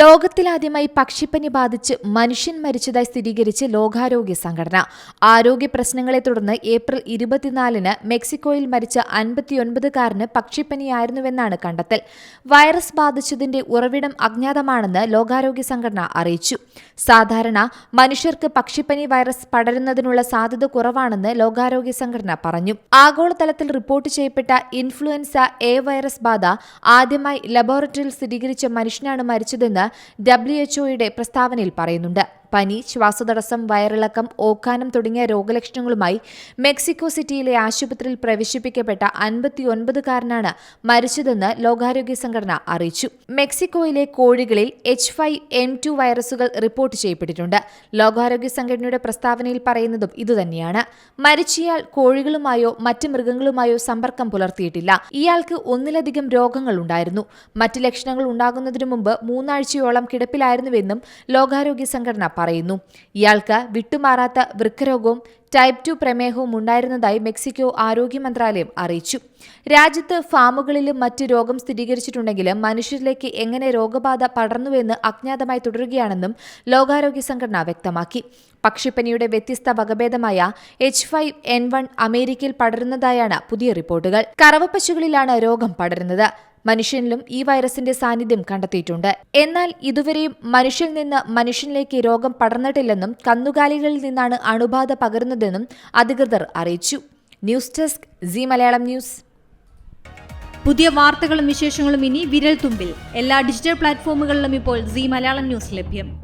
ലോകത്തിലാദ്യമായി പക്ഷിപ്പനി ബാധിച്ച് മനുഷ്യൻ മരിച്ചതായി സ്ഥിരീകരിച്ച് ലോകാരോഗ്യ സംഘടന. ആരോഗ്യ പ്രശ്നങ്ങളെ തുടർന്ന് ഏപ്രിൽ ഇരുപത്തിനാലിന് മെക്സിക്കോയിൽ മരിച്ച അൻപത്തിയൊൻപതുകാരന് പക്ഷിപ്പനിയായിരുന്നുവെന്നാണ് കണ്ടെത്തൽ. വൈറസ് ബാധിച്ചതിന്റെ ഉറവിടം അജ്ഞാതമാണെന്ന് ലോകാരോഗ്യ സംഘടന അറിയിച്ചു. സാധാരണ മനുഷ്യർക്ക് പക്ഷിപ്പനി വൈറസ് പടരുന്നതിനുള്ള സാധ്യത കുറവാണെന്ന് ലോകാരോഗ്യ സംഘടന പറഞ്ഞു. ആഗോളതലത്തിൽ റിപ്പോർട്ട് ചെയ്യപ്പെട്ട ഇൻഫ്ലുവൻസ എ വൈറസ് ബാധ ആദ്യമായി ലബോറട്ടറിയിൽ സ്ഥിരീകരിച്ച മനുഷ്യനാണ് മരിച്ചതെന്ന് ഡബ്ല്യു എച്ച്ഒയുടെ പ്രസ്താവനയിൽ പറയുന്നുണ്ട്. പനി ശ്വാസതടസ്സം വയറിളക്കം ഓക്കാനം തുടങ്ങിയ രോഗലക്ഷണങ്ങളുമായി മെക്സിക്കോ സിറ്റിയിലെ ആശുപത്രിയിൽ പ്രവേശിപ്പിക്കപ്പെട്ട അൻപത്തിയൊൻപതുകാരനാണ് മരിച്ചതെന്ന് ലോകാരോഗ്യ സംഘടന അറിയിച്ചു. മെക്സിക്കോയിലെ കോഴികളിൽ എച്ച് ഫൈവ് എൻ ടു വൈറസുകൾ റിപ്പോർട്ട് ചെയ്യപ്പെട്ടിട്ടുണ്ട്. ലോകാരോഗ്യ സംഘടനയുടെ പ്രസ്താവനയിൽ പറയുന്നതും ഇതുതന്നെയാണ്. മരിച്ചയാൾ കോഴികളുമായോ മറ്റ് മൃഗങ്ങളുമായോ സമ്പർക്കം പുലർത്തിയിട്ടില്ല. ഇയാൾക്ക് ഒന്നിലധികം രോഗങ്ങൾ ഉണ്ടായിരുന്നു. മറ്റ് ലക്ഷണങ്ങൾ ഉണ്ടാകുന്നതിനു മുമ്പ് മൂന്നാഴ്ചയോളം കിടപ്പിലായിരുന്നുവെന്നും ലോകാരോഗ്യ സംഘടന പറയുന്നു. ഇയാൾക്ക് വിട്ടുമാറാത്ത വൃക്കരോഗവും ടൈപ്പ് ടു പ്രമേഹവും ഉണ്ടായിരുന്നതായി മെക്സിക്കോ ആരോഗ്യ മന്ത്രാലയം അറിയിച്ചു. രാജ്യത്ത് ഫാമുകളിലും മറ്റ് രോഗം സ്ഥിരീകരിച്ചിട്ടുണ്ടെങ്കിലും മനുഷ്യരിലേക്ക് എങ്ങനെ രോഗബാധ പടർന്നുവെന്ന് അജ്ഞാതമായി തുടരുകയാണെന്നും ലോകാരോഗ്യ സംഘടന വ്യക്തമാക്കി. പക്ഷിപ്പനിയുടെ വ്യത്യസ്ത വകഭേദമായ എച്ച് ഫൈവ് എൻ വൺ അമേരിക്കയിൽ പടരുന്നതായാണ് പുതിയ റിപ്പോർട്ടുകൾ. കറവപ്പശുകളിലാണ് രോഗം പടരുന്നത്. മനുഷ്യനിലും ഈ വൈറസിന്റെ സാന്നിധ്യം കണ്ടെത്തിയിട്ടുണ്ട്. എന്നാൽ ഇതുവരെയും മനുഷ്യൻ നിന്ന് മനുഷ്യനിലേക്ക് രോഗം പടർന്നിട്ടില്ലെന്നും കന്നുകാലികളിൽ നിന്നാണ് അണുബാധ പകരുന്നതെന്നും അധികൃതർ അറിയിച്ചു. News desk G Malayalam news. പുതിയ വാർത്തകളും വിശേഷങ്ങളും ഇനി വിരൽ തുമ്പിൽ എല്ലാ ഡിജിറ്റൽ പ്ലാറ്റ്ഫോമുകളിലും ഇപ്പോൾ സി മലയാളം ന്യൂസ് ലഭ്യം.